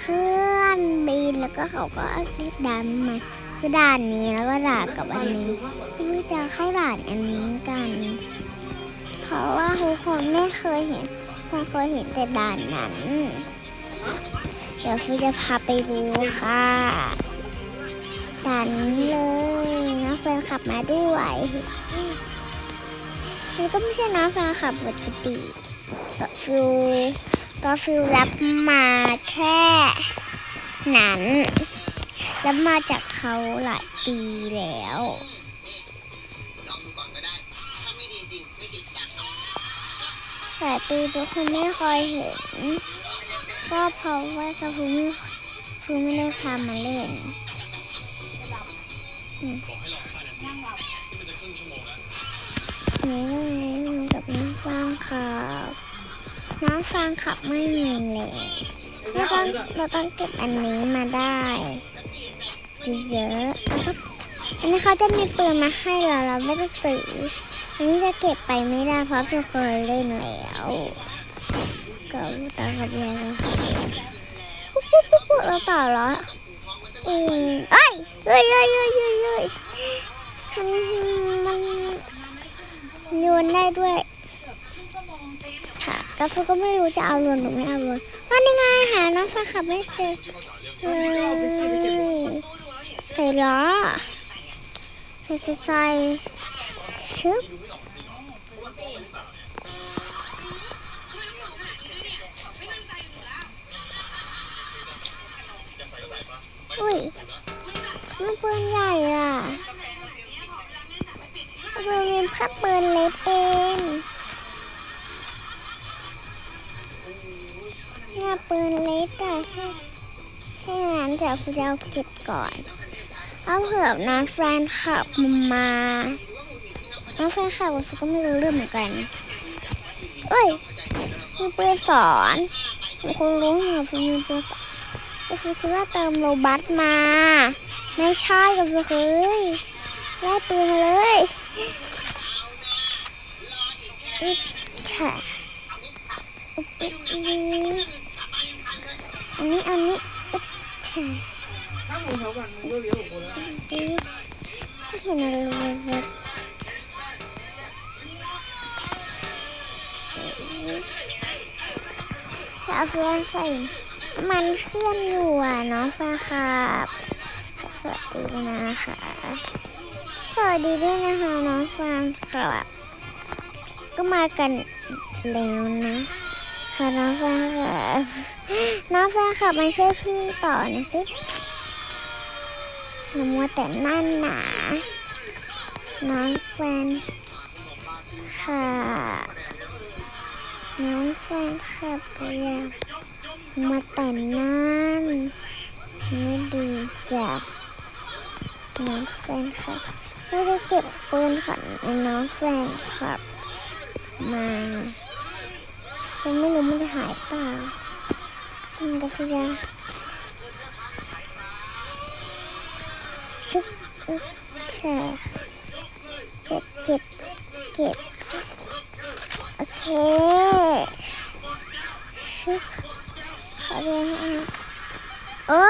เครื่องบินแล้วก็เขาก็อัปเดด่านม่คือด่านนี้แล้วก็ด่านกับอันนี้ไม่รู้จะเข้าด่านอันนี้กัน เพราะว่าทุกคนไม่เคยเห็นคนเคยเห็นแต่ด่านนั้น เดี๋ยวพี่จะพาไปดูค่ะด่านนี้เลยน้องแฟนขับมาด้วยนี่ก็ไม่ใช่น้องแฟนขับปกติก็ฟิว ก็ฟิวรับมาแค่นั้นรับมาจากเขาหลายปีแล้วลาไม่ดีจริงไม่ติดจัดหลายปีทุกคนไม่เคยเห็น ก็เพราะว่าเขาฟูไม่ฟูไม่ได้พามาเล่นนี่ไงมันกับน้องฟางขับ น้องฟางขับไม่มีเลยเราต้องเราต้องเก็บอันนี้มาได้เยอะๆอันนี้เขาจะมีปืนมาให้เราเราไม่ได้ซื้ออันนี้จะเก็บไปไม่ได้เพราะเราเคยเล่นแล้วก็ตากับยายเราปุ๊บปุ๊บปุ๊บปุ๊บเราต่อแล้วเองเอ้ยเอ้ยเอ้ยเอ้ยเอ้ยเอ้ยมันมันโยนได้ด้วย แล้วฟูก็ไม่รู้จะเอาลวนหรือไม่เอาลวนว่านี่ไงหาน้องฟ้าขับไม่เจอเลยใส่ล้อใส่ใส่ใส่ชึบ ปืนเล็กอะแค่แค่นั้นแต่ฟูจะเอาเก็บก่อน เอาเผื่อน้องแฟนขับมาน้องแฟนขับฟูก็ไม่รู้เรื่องเหมือนกันเอ้ยมีปืนสอนมีคนรู้เหรอฟูมีปืนสอนแต่ฟูคิดว่าเติมโลบัสมา ไม่ใช่กับฟูเคยไล่ปืนมาเลยอึ๊บแฉะอั อันนี้อันนี้อุ๊บใช่ถ้าหมูเขาก่อนมันก็เลี้ยวของคนแล้วไม่เห็นอะไรเลยชาเฟืองใส่ มันเคลื่อนอยู่อะน้องฟ้าครับสวัสดีนะคะ สวัสดีด้วยนะคะน้องฟ้าครับ ก็มากันแล้วนะค่ะน้องแฟนคลับ น้องแฟนคลับมาช่วยพี่ต่อหน่อยสิหนูมัวแต่นั่นหนา น้องแฟนค่ะ น้องแฟนคลับอยากมาแต่นั่น ไม่ดีจ้ะน้องแฟนคลับไม่ได้เก็บปืนของน้องแฟนคลับ มามันไม่รู้มันจะหายเปล่า นก็คือจะชุบอึ๊บแช่เก็บเก็บเก็บโอเคชุบขอดูฮะโอ้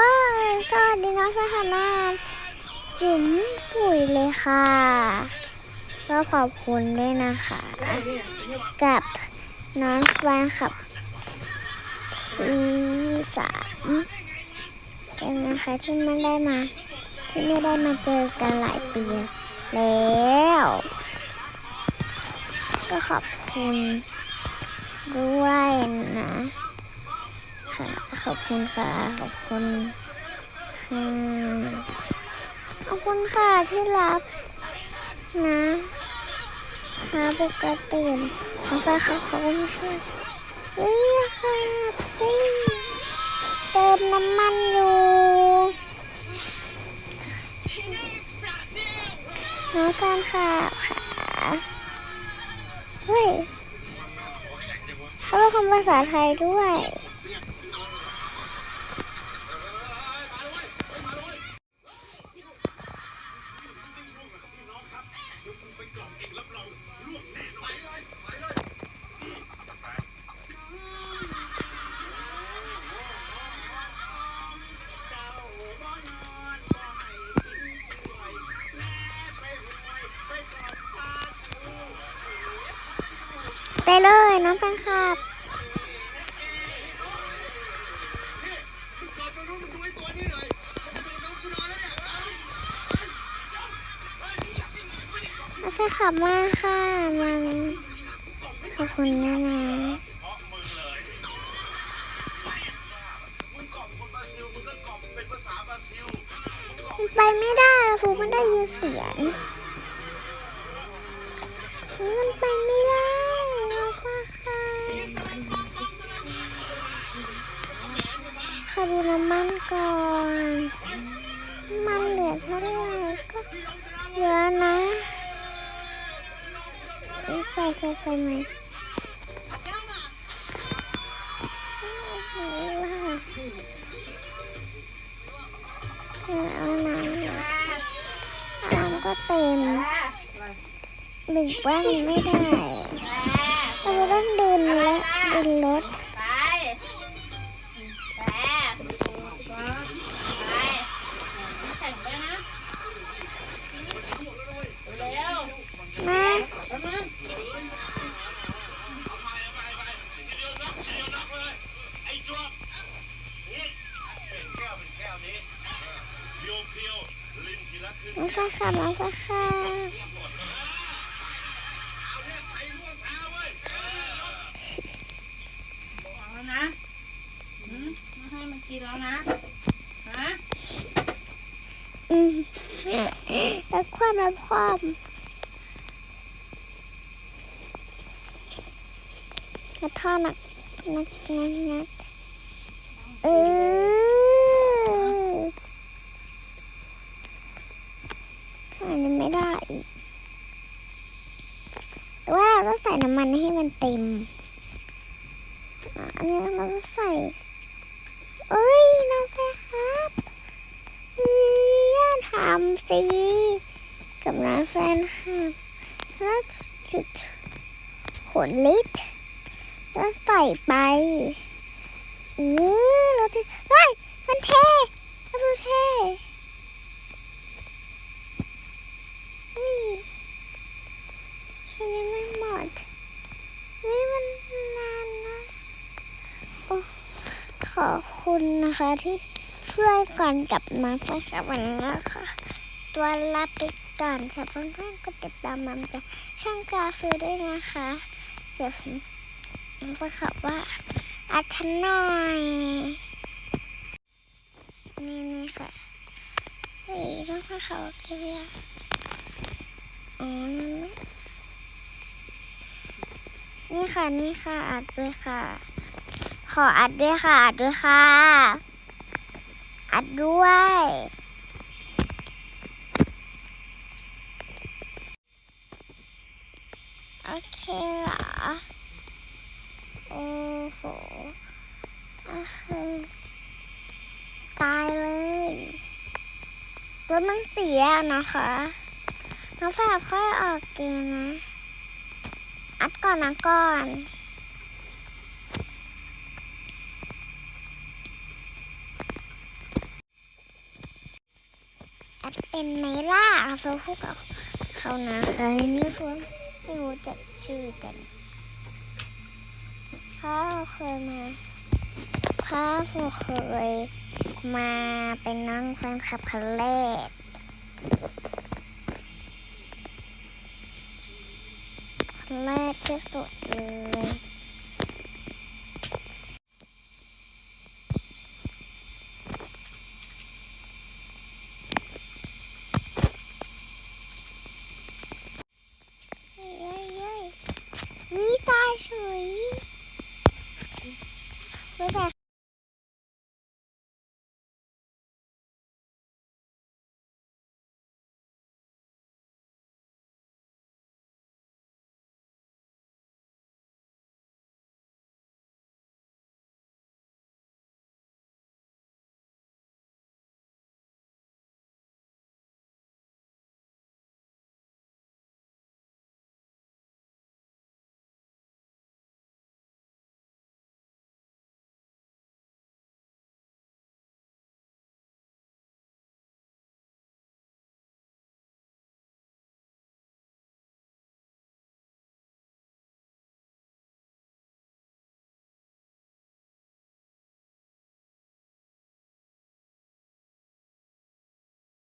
ยสวัสดีน้องฟ้านาจุ๋มปุ๋ยเลยค่ะ ก็ขอบคุณด้วยนะคะ กับน้องแฟนขับที่ สามกันนะคะที่ไม่ได้มา ที่ไม่ได้มาเจอกันหลายปีแล้ว ก็ขอบคุณด้วยนะค่ะขอบคุณค่ะ ขอบคุณค่ะขอบคุณค่ะที่รับนะมาปกติน้องฟ้าเขาเขาก็ไม่ช่วยเฮ้ยค่ะซิ่ง เติมน้ำมันอยู่น้องแฟนค่ะค่ะเฮ้ยเขาเป็นคนภาษาไทยด้วย ไปเลยน้องแฟนคลับก่อนไปรู้มึงดูไอ้ตัวนี้หน่อยมันจะโดนน้องแฟนคลับมาค่ะมันขอบคุณนะนะมึงกล่อมคนอนมันไปไม่ได้ฟูไม่ได้ยินเสียงนี่มันไปไม่ ดูน้ำมันก่อนมันเหลือเท่าไหร่ก็เยอะนะใส่ใส่ใส่ไหมเอาน้ำน้ำก็เต็มดึงแว่นไม่ได้เราต้องเดินและเดินรถ น้องฟ้าค่ะน้องฟ้าค่ะเอาเนี่ยใครร่วงพาเว้ยบอกแล้วนะหืมไม่ให้มันกินแล้วนะ ฮะ อืมแล้วความแล้วความกระท่อนักนักนักนักเอออันนี้ไม่ได้อีกแต่ว่าเราต้องใส่น้ำมันให้มันเต็มอันนี้เราจะใส่ เอ้ยน้องแพครับเฮ้ยอย่าทำสิกับน้าแฟนครับแล้วจุดหัวลิตรแล้วใส่ไปเออเราจะเฮ้ยมันเทเราดูเทเฮ้ยแค่นี้ไม่หมดเฮ้ยมันนานนะ ข อบคุณนะคะที่ช่วยก่อนกับน้องไปค่ะวันนี้นะคะตัวลาไปก่อนสำหรับเพื่อนๆก็ติดตามมันกันช่างกาฟิลด้วยนะคะเดี๋ยวน้องไปขับว่าอัดฉันหน่อย นี่นี่ค่ะเฮ้ยน้องไปขับเกียร์อ๋อยังไม่นี่ค่ะ นี่ค่ะอัดด้วยค่ะ ขออัดด้วยค่ะ อัดด้วยค่ะ อัดด้วย โอเคเหรอ โอ้โหโอเคตายเลยรถมันเสียนะคะ น้องแฝดค่อยออกเกมนะ อัดก่อนนะก่อน เป็นไหมล่ะเฟลพูดกับเขานะคะนี่เฟิร์นไม่รู้จักชื่อกันเพราะเราเคยมาเพราะเราเคยมาเป็นน้องแฟนคลับครั้งแรกครั้งแรกที่สุดเลยเย้เย้นี่ตาย เฉยบ๊ายบาย